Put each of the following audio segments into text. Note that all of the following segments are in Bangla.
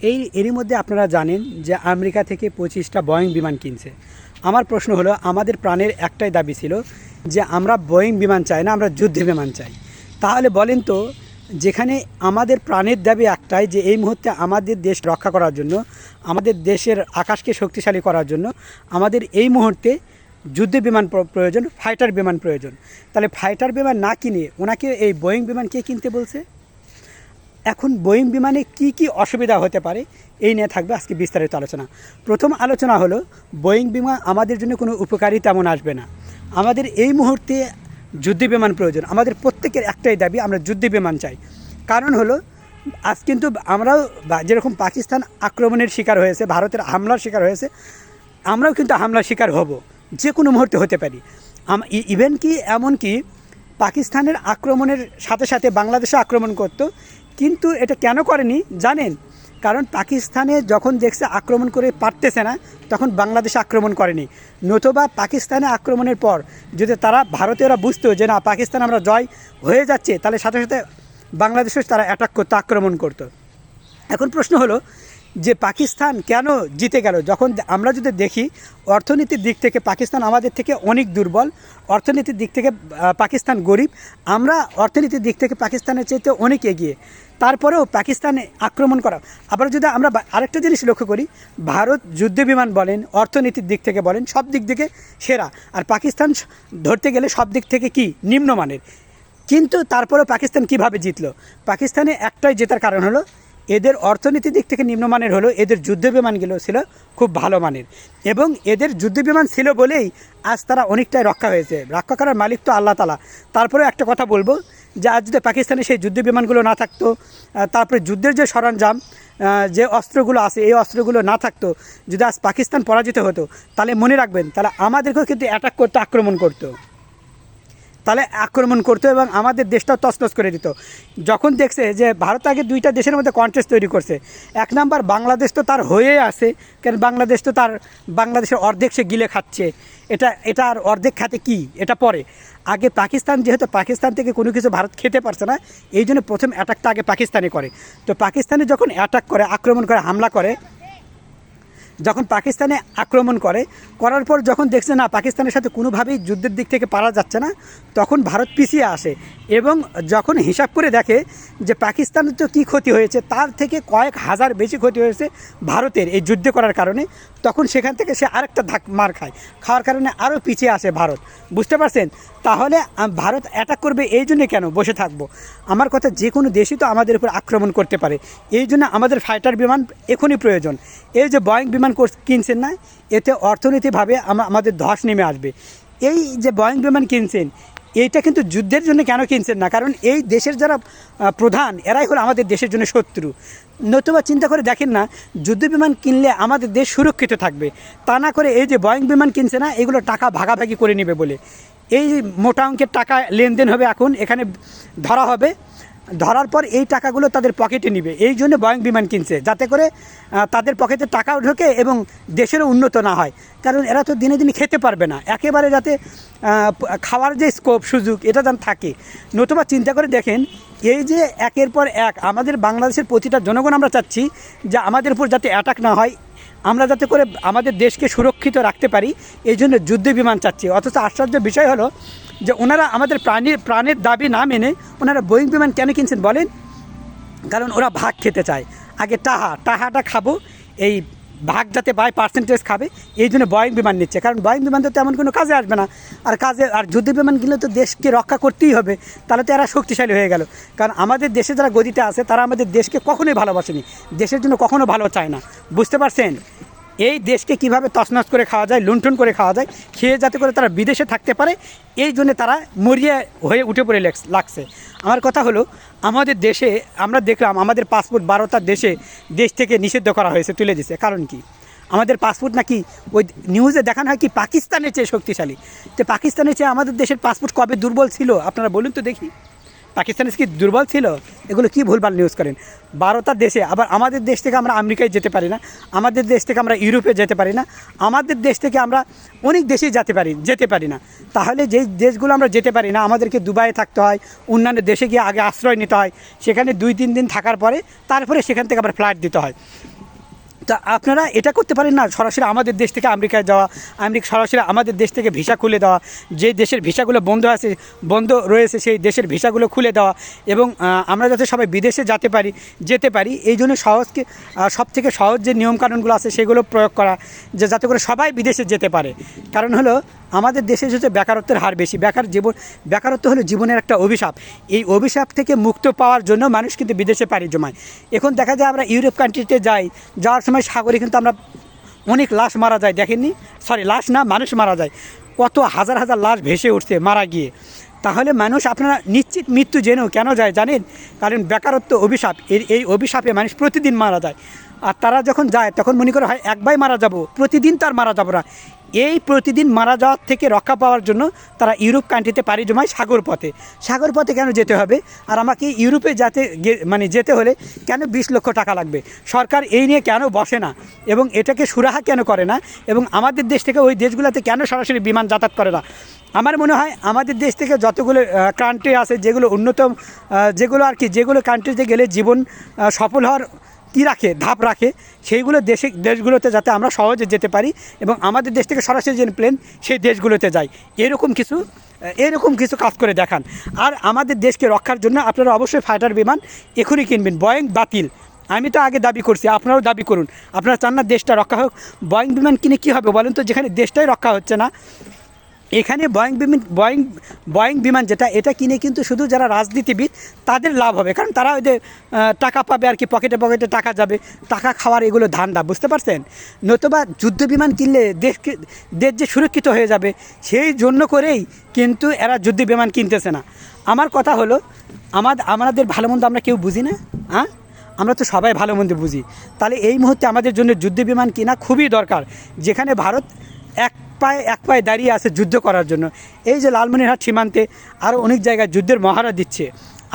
এই, এরই মধ্যে আপনারা জানেন যে আমেরিকা থেকে পঁচিশটা বয়িং বিমান কিনছে। আমার প্রশ্ন হলো, আমাদের প্রাণের একটাই দাবি ছিল যে আমরা বয়িং বিমান চাই না, আমরা যুদ্ধ বিমান চাই। তাহলে বলেন তো, যেখানে আমাদের প্রাণের দাবি একটাই যে এই মুহূর্তে আমাদের দেশ রক্ষা করার জন্য, আমাদের দেশের আকাশকে শক্তিশালী করার জন্য, আমাদের এই মুহূর্তে যুদ্ধ বিমান প্র- প্রয়োজন, ফাইটার বিমান প্রয়োজন। তাহলে ফাইটার বিমান না কিনে ওনাকে এই বোয়িং বিমান কে কিনতে বলছে? এখন বোয়িং বিমানে কি কি অসুবিধা হতে পারে, এই নিয়ে থাকবে আজকে বিস্তারিত আলোচনা। প্রথম আলোচনা হলো বোয়িং বিমান আমাদের জন্য কোনো উপকারী তেমন আসবে না। আমাদের এই মুহূর্তে যুদ্ধ বিমান প্রয়োজন। আমাদের প্রত্যেকের একটাই দাবি, আমরা যুদ্ধ বিমান চাই। কারণ হলো, আজ কিন্তু আমরাও যেরকম পাকিস্তান আক্রমণের শিকার হয়েছে, ভারতের হামলার শিকার হয়েছে, আমরাও কিন্তু হামলার শিকার হব, যে কোনো মুহূর্তে হতে পারি। ইভেন কি এমন কি পাকিস্তানের আক্রমণের সাথে সাথে বাংলাদেশে আক্রমণ করত কিন্তু এটা কেন করেনি? জানেন? কারণ পাকিস্তানে যখন দেখছে আক্রমণ করে পারতেছে না, তখন বাংলাদেশে আক্রমণ করেনি। নতুবা পাকিস্তানে আক্রমণের পর যদি তারা ভারতীয়রা বুঝতো যে না, পাকিস্তান আমরা জয় হয়ে যাচ্ছে, তাহলে সাথে সাথে বাংলাদেশে তারা অ্যাটাক করতো, আক্রমণ করতো। এখন প্রশ্ন হলো যে পাকিস্তান কেন জিতে গেল? যখন আমরা যদি দেখি, অর্থনীতির দিক থেকে পাকিস্তান আমাদের থেকে অনেক দুর্বল। অর্থনীতির দিক থেকে পাকিস্তান গরিব। আমরা অর্থনীতির দিক থেকে পাকিস্তানের চাইতে অনেক এগিয়ে। তারপরেও পাকিস্তানে আক্রমণ করা। আবার যদি আমরা আরেকটা জিনিস লক্ষ্য করি, ভারত যুদ্ধ বিমান বলেন, অর্থনীতির দিক থেকে বলেন, সব দিক থেকে সেরা। আর পাকিস্তান ধরতে গেলে সব দিক থেকে কি? নিম্নমানের। কিন্তু তারপরেও পাকিস্তান কীভাবে জিতলো? পাকিস্তানে একটাই জেতার কারণ হলো এদের অর্থনীতির দিক থেকে নিম্নমানের হলো এদের যুদ্ধ বিমানগুলো ছিল খুব ভালো মানের। এবং এদের যুদ্ধ বিমান ছিল বলেই আজ তারা অনেকটাই রক্ষা হয়েছে। রক্ষা করার মালিক তো আল্লাহ তালা তারপরে একটা কথা বলব যে, আজ যদি পাকিস্তানে সেই যুদ্ধ বিমানগুলো না থাকতো তারপরে যুদ্ধের যে সরঞ্জাম যে অস্ত্রগুলো আছে, এই অস্ত্রগুলো না থাকতো, যদি আজ পাকিস্তান পরাজিত হতো, তাহলে মনে রাখবেন, তাহলে আমাদেরকেও কিন্তু অ্যাটাক করতো আক্রমণ করতো। তাহলে আক্রমণ করতো এবং আমাদের দেশটাও তছনছ করে দিত। যখন দেখছে যে ভারত আগে দুইটা দেশের মধ্যে কন্টেস্ট তৈরি করছে, এক নাম্বার বাংলাদেশ তো তার হয়ে আছে, কারণ বাংলাদেশ তো তার, বাংলাদেশের অর্ধেক সে গিলে খাচ্ছে। এটা এটা আর অর্ধেক খাতে কি? এটা পরে। আগে পাকিস্তান, যেহেতু পাকিস্তান থেকে কোনো কিছু ভারত খেতে পারছে না, এই জন্য প্রথম অ্যাটাকটা আগে পাকিস্তানে করে। তো পাকিস্তানে যখন অ্যাটাক করে, আক্রমণ করে, হামলা করে যখন পাকিস্তানে আক্রমণ করে, করার পর যখন দেখছে, না, পাকিস্তানের সাথে কোনোভাবেই যুদ্ধের দিক থেকে পারা যাচ্ছে না, তখন ভারত পিছিয়ে আসে এবং যখন হিসাব করে দেখে যে পাকিস্তানের তো কী ক্ষতি হয়েছে, তার থেকে কয়েক হাজার বেশি ক্ষতি হয়েছে ভারতের এই যুদ্ধ করার কারণে তখন সেখান থেকে সে আরেকটা ধাক মার খায়। খাওয়ার কারণে আরও পিছিয়ে আসে ভারত। বুঝতে পারছেন? তাহলে ভারত অ্যাটাক করবে এই জন্য কেন? বসে থাকব। আমার কথা যে কোনো দেশই তো আমাদের উপর আক্রমণ করতে পারে। এই জন্য আমাদের ফাইটার বিমান এখনই প্রয়োজন। এই যে বয়িং বিমান কিনছেন না, এতে অর্থনীতিভাবে আমাদের ধস নেমে আসবে। এই যে বয়িং বিমান কিনছেন এইটা কিন্তু যুদ্ধের জন্য কেন কিনছেন না? কারণ এই দেশের যারা প্রধান, এরাই হলো আমাদের দেশের জন্য শত্রু। নতুবা চিন্তা করে দেখেন না, যুদ্ধ বিমান কিনলে আমাদের দেশ সুরক্ষিত থাকবে। তা না করে এই যে বয়িং বিমান কিনছে না, এগুলো টাকা ভাগাভাগি করে নেবে বলে। এই মোটা অঙ্কের টাকা লেনদেন হবে এখন, এখানে ধরা হবে। ধরার পর এই টাকাগুলো তাদের পকেটে নিবে। এই জন্য বয়ং বিমান কিনছে, যাতে করে তাদের পকেটে টাকাও ঢোকে এবং দেশেরও উন্নত না হয়। কারণ এরা তো দিনে দিনে খেতে পারবে না। একেবারে যাতে খাওয়ার যে স্কোপ সুযোগ, এটা যেন থাকে। নতুবা চিন্তা করে দেখেন, এই যে একের পর এক আমাদের বাংলাদেশের প্রতিটা জনগণ আমরা চাচ্ছি যে আমাদের উপর যাতে অ্যাটাক না হয়, আমরা যাতে করে আমাদের দেশকে সুরক্ষিত রাখতে পারি, এই জন্য যুদ্ধ বিমান চাচ্ছি। অথচ আশ্চর্য বিষয় হলো যে ওনারা আমাদের প্রাণীর প্রাণের দাবি না মেনে ওনারা বোয়িং বিমান কেন কিনছেন বলেন? কারণ ওরা ভাগ খেতে চায়। আগে টাহা, টাহাটা খাব, এই ভাগ যাতে বাই পার্সেন্টেজ খাবে, এই জন্য বয়িং বিমান নিচ্ছে। কারণ বয়িং বিমান তো তেমন কোনো কাজে আসবে না। আর কাজে, আর যুদ্ধ বিমান গেলে তো দেশকে রক্ষা করতেই হবে। তাহলে তো এরা শক্তিশালী হয়ে গেল। কারণ আমাদের দেশে যারা গদিতে আছে, তারা আমাদের দেশকে কখনোই ভালোবাসেনি। দেশের জন্য কখনো ভালো চায় না। বুঝতে পারছেন? এই দেশকে কীভাবে তছনছ করে খাওয়া যায়, লুণ্ঠন করে খাওয়া যায় খেয়ে যাতে করে তারা বিদেশে থাকতে পারে, এই জন্য তারা মরিয়া হয়ে উঠে পড়ে লেগ- লাগছে। আমার কথা হলো, আমাদের দেশে আমরা দেখলাম, আমাদের পাসপোর্ট বারোটা দেশে, দেশ থেকে নিষিদ্ধ করা হয়েছে, তুলে দিছে কারণ কি? আমাদের পাসপোর্ট নাকি ওই নিউজে দেখানো হয় কি, পাকিস্তানের চেয়ে শক্তিশালী। তো পাকিস্তানের চেয়ে আমাদের দেশের পাসপোর্ট কবে দুর্বল ছিল, আপনারা বলুন তো দেখি। পাকিস্তান কি দুর্বল ছিল? এগুলো কি ভুলভাল নিউজ করেন? বারোটা দেশে, আবার আমাদের দেশ থেকে আমরা আমেরিকায় যেতে পারি না, আমাদের দেশ থেকে আমরা ইউরোপে যেতে পারি না, আমাদের দেশ থেকে আমরা অনেক দেশেই যেতে পারি যেতে পারি না। তাহলে যেই দেশগুলো আমরা যেতে পারি না, আমাদেরকে দুবাইয়ে থাকতে হয়, অন্যান্য দেশে গিয়ে আগে আশ্রয় নিতে হয়, সেখানে দুই, তিন দিন থাকার পরে, তারপরে সেখান থেকে আবার ফ্লাইট দিতে হয়। তা আপনারা এটা করতে পারেন না, সরাসরি আমাদের দেশ থেকে আমেরিকায় যাওয়া, আমেরিকা সরাসরি আমাদের দেশ থেকে ভিসা খুলে দেওয়া, যে দেশের ভিসাগুলো বন্ধ আছে, বন্ধ রয়েছে সেই দেশের ভিসাগুলো খুলে দেওয়া এবং আমরা যাতে সবাই বিদেশে যেতে পারি যেতে পারি, এই জন্য সহজকে সব থেকে সহজ যে নিয়মকানুনগুলো আছে সেগুলো প্রয়োগ করা, যে যাতে করে সবাই বিদেশে যেতে পারে। কারণ হলো, আমাদের দেশে হচ্ছে বেকারত্বের হার বেশি, বেকার জীবন, বেকারত্ব হলো জীবনের একটা অভিশাপ। এই অভিশাপ থেকে মুক্ত পাওয়ার জন্য মানুষ কিন্তু বিদেশে পাড়ি জমায়। এখন দেখা যায় আমরা ইউরোপ কান্ট্রিতে যাই, যাওয়ার সময় সাগরে কিন্তু আমরা অনেক লাশ মারা যায়, দেখেননি? সরি লাশ না, মানুষ মারা যায়। কত হাজার হাজার লাশ ভেসে উঠছে মারা গিয়ে। তাহলে মানুষ আপনারা নিশ্চিত মৃত্যু জেনেও কেন যায় জানেন? কারণ বেকারত্ব অভিশাপ, এর, এই অভিশাপে মানুষ প্রতিদিন মারা যায়। আর তারা যখন যায়, তখন মনে করে হয় একবার মারা যাব, প্রতিদিন তার মারা যাব না। এই প্রতিদিন মারা যাওয়ার থেকে রক্ষা পাওয়ার জন্য তারা ইউরোপ কান্ট্রিতে পাড়ি জমায় সাগর পথে। সাগর পথে কেন যেতে হবে? আর আমাকে ইউরোপে যাতে মানে যেতে হলে কেন বিশ লক্ষ টাকা লাগবে? সরকার এই নিয়ে কেন বসে না? এবং এটাকে সুরাহা কেন করে না? এবং আমাদের দেশ থেকে ওই দেশগুলোতে কেন সরাসরি বিমান যাতায়াত করে না? আমার মনে হয়, আমাদের দেশ থেকে যতগুলো কান্ট্রি আছে, যেগুলো উন্নত যেগুলো আর কি, যেগুলো কান্ট্রিতে গেলে জীবন সফল হওয়ার কী রাখে, ধাপ রাখে, সেইগুলো দেশে, দেশগুলোতে যাতে আমরা সহজে যেতে পারি এবং আমাদের দেশ থেকে সরাসরি যে প্লেন সেই দেশগুলোতে যায় এরকম কিছু এরকম কিছু কাজ করে দেখান। আর আমাদের দেশকে রক্ষার জন্য আপনারা অবশ্যই ফাইটার বিমান এখনই কিনবেন বয়েং বাতিল। আমি তো আগে দাবি করছি, আপনারাও দাবি করুন। আপনারা চান না দেশটা রক্ষা হোক। বয়েং বিমান কিনে কী হবে বলেন তো? যেখানে দেশটাই রক্ষা হচ্ছে না এখানে বয়েং বিমান বয়েং বয়েং বিমান যেটা, এটা কিনে কিন্তু শুধু যারা রাজনীতিবিদ, তাদের লাভ হবে। কারণ তারা ওই যে টাকা পাবে আর কি, পকেটে পকেটে টাকা যাবে, টাকা খাওয়ার এগুলো ধান্দা, বুঝতে পারছেন? নতুবা যুদ্ধ বিমান কিনলে দেশকে দেশ যে সুরক্ষিত হয়ে যাবে, সেই জন্য করেই কিন্তু এরা যুদ্ধ বিমান কিনতেছে না। আমার কথা হলো আমাদের আমাদের ভালো মন্দ আমরা কেউ বুঝি না? হ্যাঁ আমরা তো সবাই ভালো মন্দ বুঝি। তাহলে এই মুহূর্তে আমাদের জন্য যুদ্ধ বিমান কেনা খুবই দরকার। যেখানে ভারত এক পায়ে, এক পায়ে দাঁড়িয়ে আছে যুদ্ধ করার জন্য। এই যে লালমনিরহাট সীমান্তে আরও অনেক জায়গায় যুদ্ধের মহারা দিচ্ছে।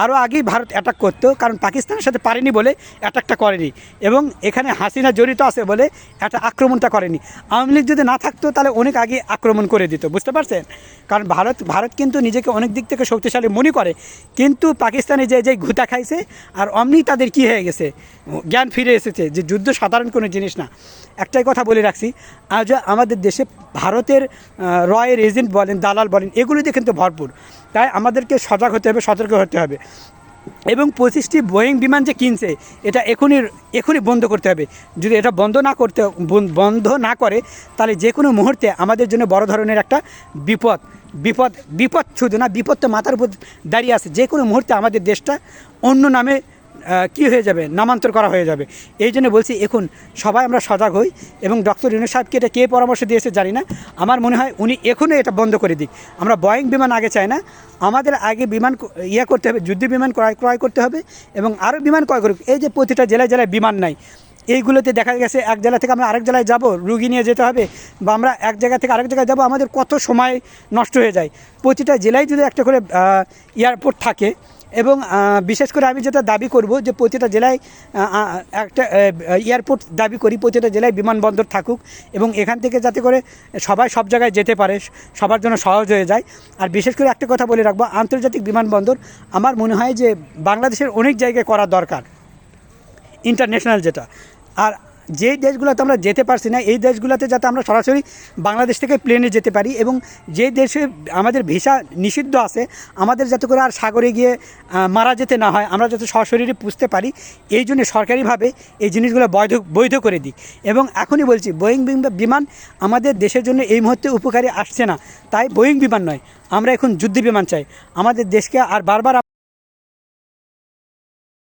আরও আগেই ভারত অ্যাটাক করতো, কারণ পাকিস্তানের সাথে পারেনি বলে অ্যাটাকটা করেনি। এবং এখানে হাসিনা জড়িত আছে বলে একটা আক্রমণটা করেনি। আওয়ামী লীগ যদি না থাকতো, তাহলে অনেক আগে আক্রমণ করে দিত, বুঝতে পারছেন? কারণ ভারত ভারত কিন্তু নিজেকে অনেক দিক থেকে শক্তিশালী মনে করে, কিন্তু পাকিস্তানে যে যে ঘুতা খাইছে, আর অমনি তাদের কি হয়ে গেছে? জ্ঞান ফিরে এসেছে যে যুদ্ধ সাধারণ কোনো জিনিস না। একটাই কথা বলে রাখছি, আজ আমাদের দেশে ভারতের রয়ের এজেন্ট বলেন, দালাল বলেন এগুলিতে কিন্তু ভরপুর। তাই আমাদেরকে সজাগ হতে হবে, সতর্ক হতে হবে। এবং পঁচিশটি বোয়িং বিমান যে কিনছে, এটা এখনই এখনই বন্ধ করতে হবে। যদি এটা বন্ধ না করতে, বন- বন্ধ না করে, তাহলে যে কোনো মুহূর্তে আমাদের জন্য বড় ধরনের একটা বিপদ বিপদ বিপদ শুধু না, বিপদ তো মাথার উপর দাঁড়িয়ে আছে। যে কোনো মুহূর্তে আমাদের দেশটা অন্য নামে কি হয়ে যাবে? নামান্তর করা হয়ে যাবে। এই জন্য বলছি, এখন সবাই আমরা সজাগ হই এবং ডক্টর ইউনুস সাহেবকে এটা কে পরামর্শ দিয়েছে জানি না। আমার মনে হয় উনি এখনই এটা বন্ধ করে দিক। আমরা বয়িং বিমান আগে চাই না। আমাদের আগে বিমান ইয়ে করতে হবে, যুদ্ধ বিমান ক্রয় ক্রয় করতে হবে এবং আরও বিমান ক্রয় করুক। এই যে প্রতিটা জেলায় জেলায় বিমান নাই। এইগুলোতে দেখা গেছে, এক জেলা থেকে আমরা আরেক জেলায় যাব, রুগী নিয়ে যেতে হবে বা আমরা এক জায়গা থেকে আরেক জায়গায় যাব, আমাদের কত সময় নষ্ট হয়ে যায়। প্রতিটা জেলায় যদি একটা করে এয়ারপোর্ট থাকে এবং বিশেষ করে আমি যেটা দাবি করব যে প্রতিটা জেলায় একটা এয়ারপোর্ট দাবি করি, প্রতিটা জেলায় বিমানবন্দর থাকুক এবং এখান থেকে যাতে করে সবাই সব জায়গায় যেতে পারে, সবার জন্য সহজ হয়ে যায়। আর বিশেষ করে একটা কথা বলে রাখব, আন্তর্জাতিক বিমানবন্দর আমার মনে হয় যে বাংলাদেশের অনেক জায়গায় করা দরকার, ইন্টারন্যাশনাল যেটা। আর যেই দেশগুলোতে আমরা যেতে পারছি না, এই দেশগুলোতে যাতে আমরা সরাসরি বাংলাদেশ থেকে প্লেনে যেতে পারি এবং যে দেশে আমাদের ভিসা নিষিদ্ধ আছে, আমাদের যাতে করে আর সাগরে গিয়ে মারা যেতে না হয়, আমরা যাতে সশরীরে পুষতে পারি, এই জন্য সরকারিভাবে এই জিনিসগুলো বৈধ বৈধ করে দিক এবং এখনই বলছি বোয়িং বিম- বিমান আমাদের দেশের জন্য এই মুহূর্তে উপকারী আসছে না। তাই বোয়িং বিমান নয়, আমরা এখন যুদ্ধ বিমান চাই। আমাদের দেশকে আর বারবার